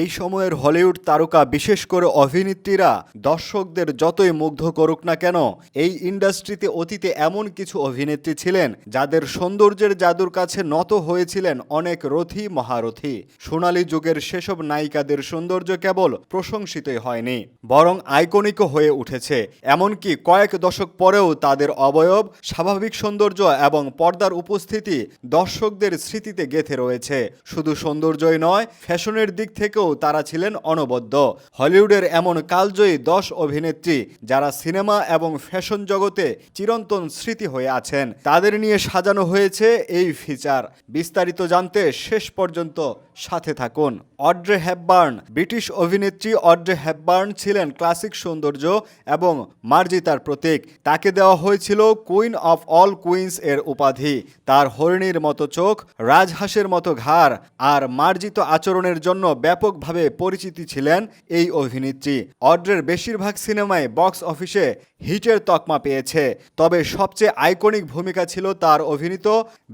এই সময়ের হলিউড তারকা বিশেষ করে অভিনেত্রীরা দর্শকদের যতই মুগ্ধ করুক না কেন, এই ইন্ডাস্ট্রিতে অতীতে এমন কিছু অভিনেত্রী ছিলেন যাদের সৌন্দর্যের জাদুর কাছে নত হয়েছিলেন অনেক রথী মহারথী। সোনালী যুগের সেসব নায়িকাদের সৌন্দর্য কেবল প্রশংসিতই হয়নি, বরং আইকনিকও হয়ে উঠেছে। এমনকি কয়েক দশক পরেও তাদের অবয়ব, স্বাভাবিক সৌন্দর্য এবং পর্দার উপস্থিতি দর্শকদের স্মৃতিতে গেঁথে রয়েছে। শুধু সৌন্দর্যই নয়, ফ্যাশনের দিক থেকেও তারা ছিলেন অনবদ্য। হলিউডের এমন কালজয়ী দশ অভিনেত্রী যারা সিনেমা এবং ফ্যাশন জগতে চিরন্তন স্মৃতি হয়ে আছেন, তাদের নিয়ে সাজানো হয়েছে এই ফিচার। বিস্তারিত জানতে শেষ পর্যন্ত সাথে থাকুন। অড্রে হ্যাপবার্ন ব্রিটিশ অভিনেত্রী অড্রে হ্যাপবার্ন ছিলেন ক্লাসিক সৌন্দর্য এবং মার্জিতার প্রতীক। তাকে দেওয়া হয়েছিল কুইন অফ অল কুইন্স এর উপাধি। তার হরিণীর মতো চোখ, রাজহাঁসের মতো ঘাড় আর মার্জিত আচরণের জন্য ব্যাপকভাবে পরিচিতি ছিলেন এই অভিনেত্রী। অড্রের বেশিরভাগ সিনেমায় বক্স অফিসে হিটের তকমা পেয়েছে। তবে সবচেয়ে আইকনিক ভূমিকা ছিল তার অভিনীত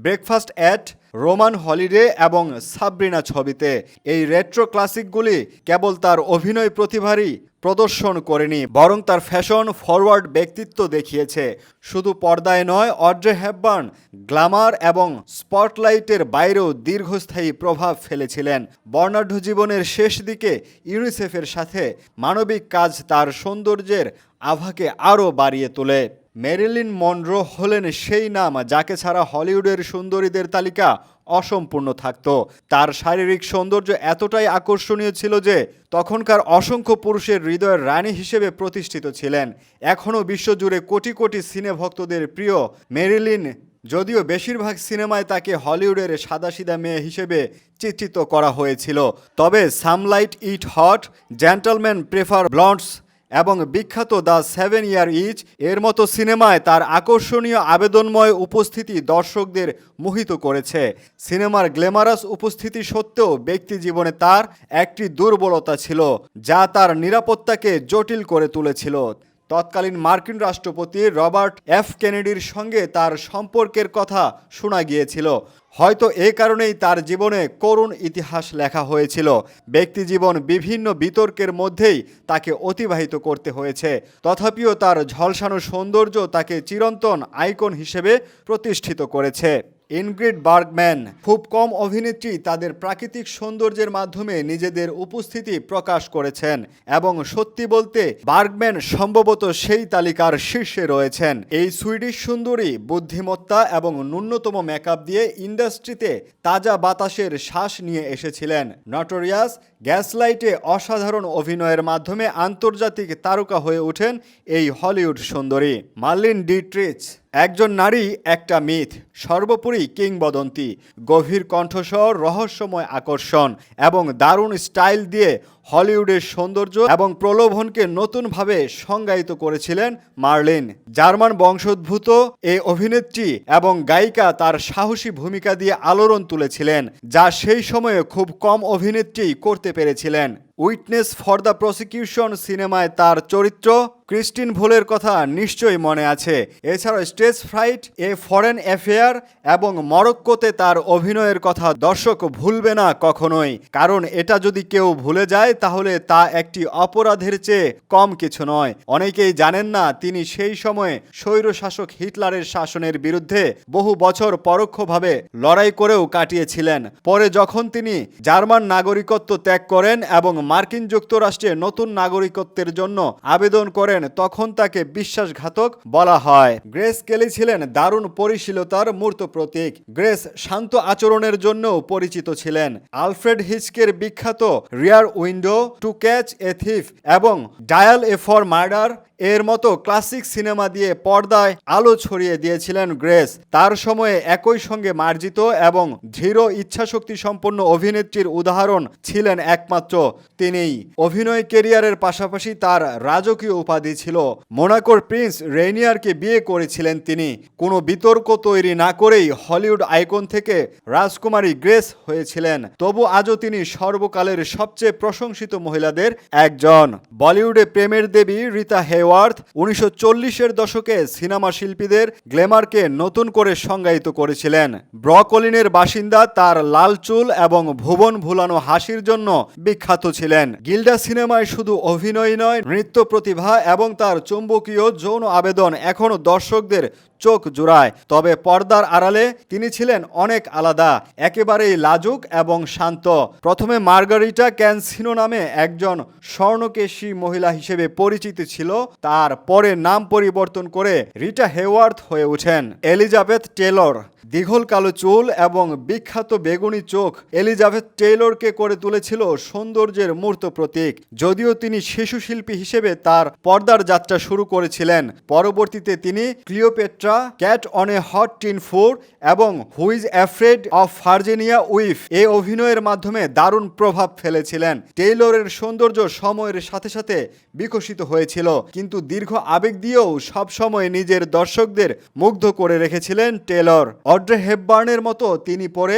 ব্রেকফাস্ট অ্যাট রোমান হলিডে এবং সাবরিনা ছবিতে। এই রেট্রো ক্লাসিকগুলি কেবল তার অভিনয় প্রতিভারই প্রদর্শন করেনি, বরং তার ফ্যাশন ফরওয়ার্ড ব্যক্তিত্ব দেখিয়েছে। শুধু পর্দায় নয়, অড্রে হ্যাপবার্ন গ্ল্যামার এবং স্পটলাইটের বাইরেও দীর্ঘস্থায়ী প্রভাব ফেলেছিলেন। বর্ণাঢ্য জীবনের শেষ দিকে ইউনিসেফের সাথে মানবিক কাজ তার সৌন্দর্যের আভাকে আরও বাড়িয়ে তোলে। মেরিলিন মনরো হলেন সেই নাম যাকে ছাড়া হলিউডের সুন্দরীদের তালিকা অসম্পূর্ণ থাকত। তার শারীরিক সৌন্দর্য এতটাই আকর্ষণীয় ছিল যে তখনকার অসংখ্য পুরুষের হৃদয়ের রানী হিসেবে প্রতিষ্ঠিত ছিলেন। এখনও বিশ্বজুড়ে কোটি কোটি সিনে ভক্তদের প্রিয় মেরিলিন, যদিও বেশিরভাগ সিনেমায় তাকে হলিউডের সাদাসিধা মেয়ে হিসেবে চিত্রিত করা হয়েছিল। তবে some like it hot, gentleman prefer blondes এবং বিখ্যাত দ্য সেভেন ইয়ার ইচ, এর মতো সিনেমায় তার আকর্ষণীয় আবেদনময় উপস্থিতি দর্শকদের মোহিত করেছে। সিনেমার গ্ল্যামারাস উপস্থিতি সত্ত্বেও ব্যক্তি জীবনে তার একটি দুর্বলতা ছিল, যা তার নিরাপত্তাকে জটিল করে তুলেছিল। তৎকালীন মার্কিন রাষ্ট্রপতি রবার্ট এফ কেনেডির সঙ্গে তার সম্পর্কের কথা শোনা গিয়েছিল। হয়তো এ কারণেই তার জীবনে করুণ ইতিহাস লেখা হয়েছিল। ব্যক্তি জীবন বিভিন্ন বিতর্কের মধ্যেই তাকে অতিবাহিত করতে হয়েছে। তথাপিও তার ঝলসানো সৌন্দর্য তাকে চিরন্তন আইকন হিসেবে প্রতিষ্ঠিত করেছে। Ingrid Bergman. খুব কম অভিনেত্রী তাদের প্রাকৃতিক সৌন্দর্যের মাধ্যমে নিজেদের উপস্থিতি প্রকাশ করেছেন এবং সত্যি বলতে বার্গম্যান সম্ভবত সেই তালিকার শীর্ষে রয়েছেন। এই সুইডিশ সুন্দরী বুদ্ধিমত্তা এবং ন্যূনতম মেকআপ দিয়ে ইন্ডাস্ট্রিতে তাজা বাতাসের শ্বাস নিয়ে এসেছিলেন। নটোরিয়াস গ্যাসলাইটে অসাধারণ অভিনয়ের মাধ্যমে আন্তর্জাতিক তারকা হয়ে ওঠেন এই হলিউড সুন্দরী। মার্লিন ডিট্রিচ একজন নারী একটা মিথ সর্বোপরি কিংবদন্তি গভীর কণ্ঠস্বর রহস্যময় আকর্ষণ এবং দারুণ স্টাইল দিয়ে হলিউডের সৌন্দর্য এবং প্রলোভনকে নতুনভাবে সংজ্ঞায়িত করেছিলেন মার্লিন। জার্মান বংশোদ্ভূত এই অভিনেত্রী এবং গায়িকা তার সাহসী ভূমিকা দিয়ে আলোড়ন তুলেছিলেন, যা সেই সময়ে খুব কম অভিনেত্রী করতে পেরেছিলেন। উইটনেস ফর দ্য প্রসিকিউশন সিনেমায় তার চরিত্র ক্রিস্টিন ভোলের কথা নিশ্চয়ই মনে আছে। এছাড়াও stage fright, a foreign affair এবং মরক্কোতে তার অভিনয়ের কথা দর্শক ভুলবে না কখনোই, কারণ এটা যদি কেউ ভুলে যায় তাহলে তা একটি অপরাধের চেয়ে কম কিছু নয়। অনেকেই জানেন না, তিনি সেই সময়ে স্বৈরশাসক হিটলারের শাসনের বিরুদ্ধে বহু বছর পরোক্ষভাবে লড়াই করেও কাটিয়েছিলেন। পরে যখন তিনি জার্মান নাগরিকত্ব ত্যাগ করেন এবং মার্কিন যুক্তরাষ্ট্রে নতুন নাগরিকত্বের জন্য আবেদন করেন, তখন তাকে বিশ্বাসঘাতক বলা হয়। গ্রেস কেলি ছিলেন দারুণ পরিশীলতার মূর্ত প্রতীক। গ্রেস শান্ত আচরণের জন্যও পরিচিত ছিলেন। আলফ্রেড হিচকের বিখ্যাত rear window to catch a thief এবং ডায়াল এ ফর মার্ডার এর মতো ক্লাসিক সিনেমা দিয়ে পর্দায় আলো ছড়িয়ে দিয়েছিলেন গ্রেস। তার সময়ে একই সঙ্গে মার্জিত এবং দৃঢ় ইচ্ছাশক্তি সম্পন্ন অভিনেত্রীর উদাহরণ ছিলেন একমাত্র। তিনিই অভিনয় কেরিয়ারের পাশাপাশি তার রাজকীয় উপাধি ছিল। মোনাকোর প্রিন্স রেনিয়ারকে বিয়ে করেছিলেন তিনি। কোনো বিতর্ক তৈরি না করেই হলিউড আইকন থেকে রাজকুমারী গ্রেস হয়েছিলেন। তবু আজও তিনি সর্বকালের সবচেয়ে প্রশংসিত মহিলাদের একজন। বলিউডে প্রেমের দেবী রীতা হেওয়ার হেওয়ার্থ উনিশশো চল্লিশের দশকে সিনেমা শিল্পীদের গ্ল্যামারকে নতুন করে সংজ্ঞায়িত করেছিলেন। ব্রকলিনের বাসিন্দা তার লাল চুল এবং ভুবন ভুলানো হাসির জন্য বিখ্যাত ছিলেন। গিল্ডা সিনেমায় শুধু অভিনয় নয়, নৃত্য প্রতিভা এবং তার চুম্বকীয় যৌন আবেদন এখনও দর্শকদের চোখ জুড়ায়। তবে পর্দার আড়ালে তিনি ছিলেন অনেক আলাদা, একেবারেই লাজুক এবং শান্ত। প্রথমে মার্গারিটা ক্যানসিনো নামে একজন স্বর্ণকেশী মহিলা হিসেবে পরিচিত ছিল, তার পরে নাম পরিবর্তন করে রিটা হেওয়ার্থ হয়ে ওঠেন, এলিজাবেথ টেলর। দীঘল কালো চুল এবং বিখ্যাত বেগুনি চোখ এলিজাবেথ টেইলরকে করে তুলেছিল সৌন্দর্যের মূর্ত প্রতীক। যদিও তিনি শিশু শিল্পী হিসেবে তার পর্দার যাত্রা শুরু করেছিলেন। পরবর্তীতে তিনি Cleopatra, cat on a hot tin four এবং who's afraid of Virginia Woolf এ অভিনয়ের মাধ্যমে দারুণ প্রভাব ফেলেছিলেন। টেইলরের সৌন্দর্য সময়ের সাথে সাথে বিকশিত হয়েছিল, কিন্তু দীর্ঘ আবেগ দিয়েও সবসময় নিজের দর্শকদের মুগ্ধ করে রেখেছিলেন টেলর অড্রে হেপবার্নের মতো তিনি পরে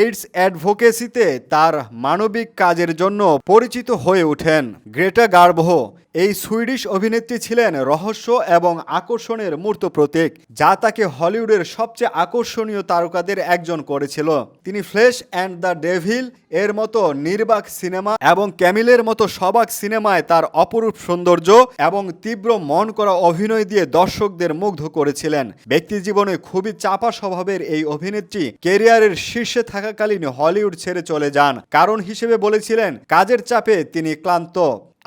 এইডস অ্যাডভোকেসিতে তার মানবিক কাজের জন্য পরিচিত হয়ে ওঠেন। গ্রেটা গার্ভ এই সুইডিশ অভিনেত্রী ছিলেন রহস্য এবং আকর্ষণের মূর্ত প্রতীক, যা তাকে হলিউডের সবচেয়ে আকর্ষণীয় তারকাদের একজন করেছিল। তিনি ফ্লেশ অ্যান্ড দ্য ডেভিল এর মতো নির্বাক সিনেমা এবং ক্যামিলের মতো সবাক সিনেমায় তার অপরূপ সৌন্দর্য এবং তীব্র মন করা অভিনয় দিয়ে দর্শকদের মুগ্ধ করেছিলেন। ব্যক্তি জীবনে খুবই চাপা স্বভাবের এই অভিনেত্রী কেরিয়ারের শীর্ষে থাকাকালীন হলিউড ছেড়ে চলে যান। কারণ হিসেবে বলেছিলেন, কাজের চাপে তিনি ক্লান্ত।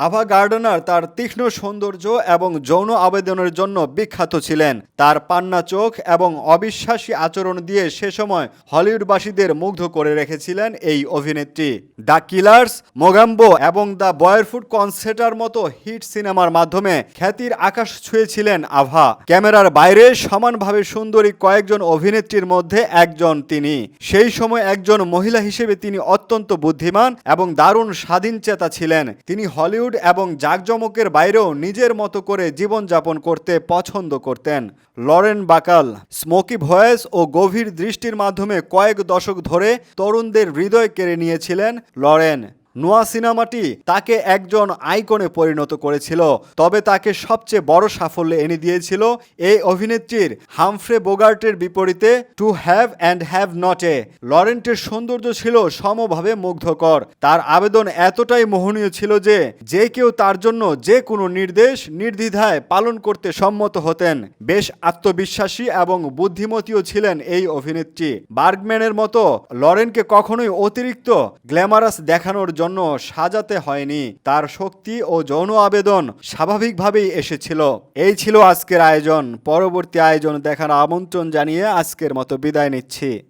আভা গার্ডনার তার তীক্ষ্ণ সৌন্দর্য এবং যৌন আবেদনের জন্য বিখ্যাত ছিলেন। তার পান্না চোখ এবং অবিশ্বাসী আচরণ দিয়ে সে সময় হলিউডবাসীদের মুগ্ধ করে রেখেছিলেন এই অভিনেত্রী। দ্য কিলার্স, মোগাম্বো এবং দ্য বয়ারফুড কনসেটার মতো হিট সিনেমার মাধ্যমে খ্যাতির আকাশ ছুঁয়েছিলেন আভা। ক্যামেরার বাইরে সমানভাবে সুন্দরী কয়েকজন অভিনেত্রীর মধ্যে একজন তিনি। সেই সময় একজন মহিলা হিসেবে তিনি অত্যন্ত বুদ্ধিমান এবং দারুণ স্বাধীনচেতা ছিলেন। তিনি হলিউড এবং জাঁকজমকের বাইরেও নিজের মতো করে জীবনযাপন করতে পছন্দ করতেন। লরেন বাকাল, স্মোকি ভয়েস ও গভীর দৃষ্টির মাধ্যমে কয়েক দশক ধরে তরুণদের হৃদয় কেড়ে নিয়েছিলেন লরেন। নোয়া সিনেমাটি তাকে একজন আইকনে পরিণত করেছিল, তবে তাকে সবচেয়ে বড় সাফল্য এনে দিয়েছিল এই অভিনেত্রীর হামফ্রে বোগার্টের বিপরীতে to have and have not লরেন্টের সৌন্দর্য ছিল সমভাবে মুগ্ধকর। তার আবেদন এতটাই মোহনীয় ছিল যে যে কেউ তার জন্য যে কোনো নির্দেশ নির্দ্বিধায় পালন করতে সম্মত হতেন। বেশ আত্মবিশ্বাসী এবং বুদ্ধিমতীও ছিলেন এই অভিনেত্রী। বার্গম্যানের মতো লরেনকে কখনোই অতিরিক্ত গ্ল্যামারাস দেখানোর জন্য সাজাতে হয়নি। তার শক্তি ও যৌন আবেদন স্বাভাবিকভাবেই এসেছিল। এই ছিল আজকের আয়োজন। পরবর্তী আয়োজন দেখার আমন্ত্রণ জানিয়ে আজকের মতো বিদায় নিচ্ছি।